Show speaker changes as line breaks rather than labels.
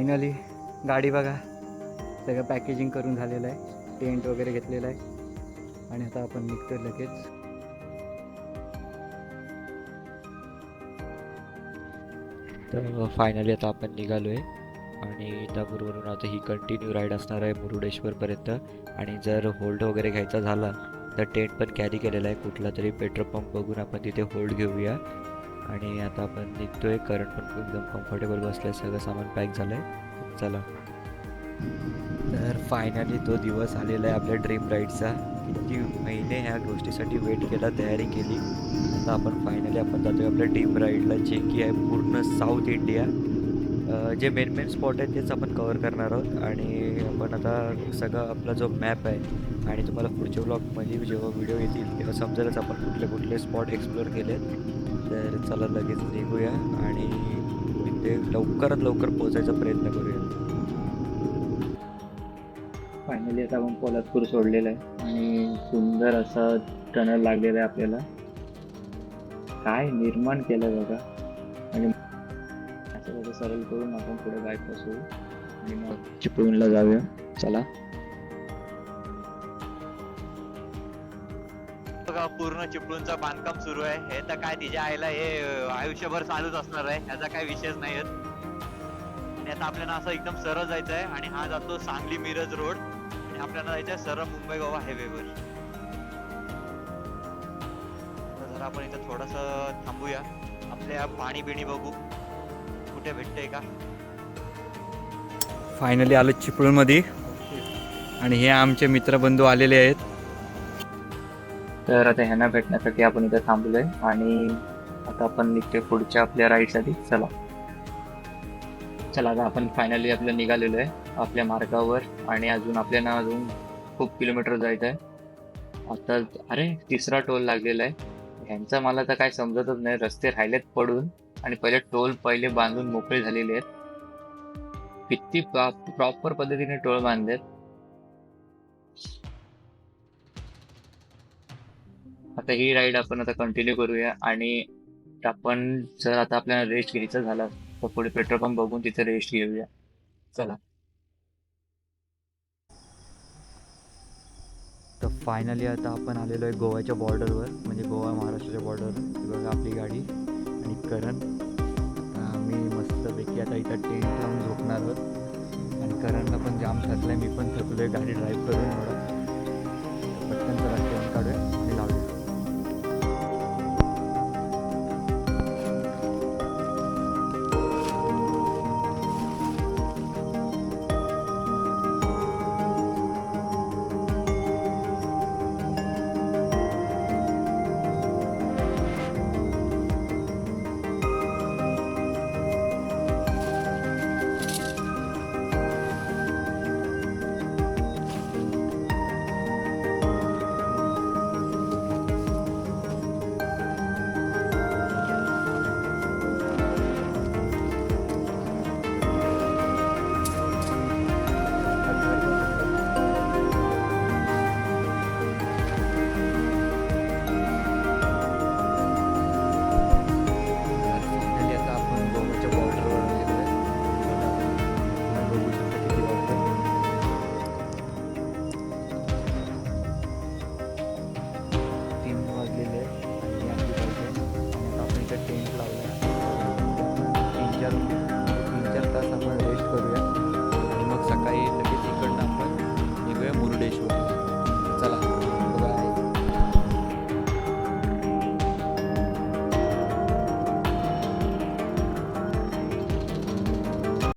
Finally गाडी बघा. सगळं पॅकेजिंग करून झालेलं आहे. टेंट वगैरे घेतलेलं आहे. आणि आता आपण निघतोय लगेच.
तर फायनली आता आपण निघालो आहे आणि इंदापूरवरून आता ही कंटिन्यू राईड असणार आहे मुरुडेश्वरपर्यंत आणि जर होल्ड वगैरे घ्यायचा झाला तर टेंट पण कॅरी केलेला आहे. कुठला तरी पेट्रोल पंप बघून आपण तिथे होल्ड घेऊया. आणि आता आपण निघतोय. करंट पण एकदम कम्फर्टेबल बसलं सगळं सामान पॅक झालं आहे चला. तर फायनली तो दिवस आलेला आहे आपल्या ड्रीम राईडचा किती महिने ह्या गोष्टीसाठी वेट केला तयारी केली. आता आपण फायनली आपण जातोय आपल्या ड्रीम राईडला जे की आहे पूर्ण साऊथ इंडिया जे मेन मेन स्पॉट आहेत तेच आपण कवर करणार आहोत. आणि आपण आता सगळा आपला जो मॅप आहे आणि तुम्हाला पुढच्या ब्लॉगमध्ये जेव्हा व्हिडिओ येतील तेव्हा समजेलच आपण कुठले कुठले स्पॉट एक्सप्लोअर केलेत. तर चला लगेच निघूया आणि तिथे लवकरात लवकर पोहोचायचा प्रयत्न करूया.
फायनली आता आपण पोलादपूर सोडलेलं आहे आणि सुंदर असा टनल लागलेला आहे आपल्याला. काय निर्माण केलं बघा. आणि असं सरळ करून आपण पुढे बाईक बसू आणि मग चिपळूणला जाऊया. चला.
पूर्ण चिपळूणचं बांधकाम सुरू आहे. हे तर काय तिच्या आईला हे आयुष्यभर चालूच असणार आहे. याचा काही विषयच नाही आणि आता आपल्याला असं एकदम सरळ जायचं आहे आणि हा जातो सांगली मिरज रोड. आणि आपल्याला जायचं आहे सरळ मुंबई गोवा हायवेवर तर जरा आपण इथं थोडस थांबूया. आपल्या पाणी बिणी बघू. कुठे भेटतंय का?
फायनली आलो चिपळूणमध्ये. आणि हे आमचे मित्रबंधू आलेले आहेत. तर आता ह्यांना भेटण्यासाठी आपण इथे थांबलोय आणि आता आपण निघतोय पुढच्या आपल्या राईडसाठी चला. चला आता आपण फायनली आपलं निघालेलो आहे आपल्या मार्गावर आणि अजून आपल्याला अजून खूप किलोमीटर जायचं आहे. आता अरे तिसरा टोल लागलेला आहे. ह्यांचा मला तर काय समजतच नाही. रस्ते राहिलेत पडून आणि पहिले टोल पहिले बांधून मोकळे झालेले आहेत. किती प्रॉपर पद्धतीने टोल बांधलेत. आता ही राईड आपण आता कंटिन्यू करूया आणि आपण जर आता आपल्याला रेस्ट घ्यायचं झाला तर पुढे पेट्रोल पंप बघून तिथे रेस्ट घेऊया. चला. तर फायनली आता आपण आलेलो आहे गोव्याच्या बॉर्डरवर म्हणजे गोवा महाराष्ट्राच्या बॉर्डरवर बघा आपली गाडी आणि करण. मी आम्ही मस्तपैकी आता इथं टेंट लावून झोपणार आहोत. आणि करणला पण जाम थकलाय मी पण थकलोय गाडी ड्राईव्ह करून एवढा Amen.